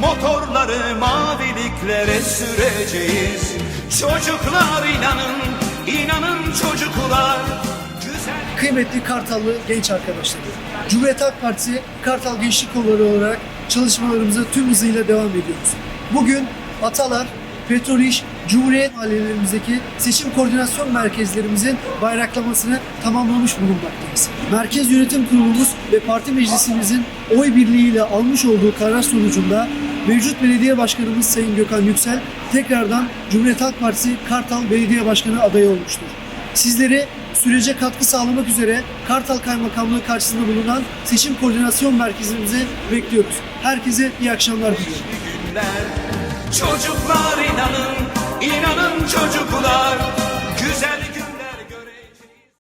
Motorları maviliklere süreceğiz Çocuklar inanın, inanın çocuklar Güzel Kıymetli Kartallı genç arkadaşlarım, Cumhuriyet Halk Partisi Kartal Gençlik Kolları olarak çalışmalarımıza tüm hızıyla devam ediyoruz. Bugün Atalar, Petrol İş, Cumhuriyet mahallelerimizdeki seçim koordinasyon merkezlerimizin bayraklamasını tamamlamış bulunmaktayız. Merkez Yönetim Kurulumuz ve Parti Meclisimizin oy birliğiyle almış olduğu karar sonucunda mevcut belediye başkanımız Sayın Gökhan Yüksel tekrardan Cumhuriyet Halk Partisi Kartal Belediye Başkanı adayı olmuştur. Sizleri sürece katkı sağlamak üzere Kartal Kaymakamlığı karşısında bulunan seçim koordinasyon merkezimize bekliyoruz. Herkese iyi akşamlar diliyorum. Çocuklar inanın, inanın çocuklar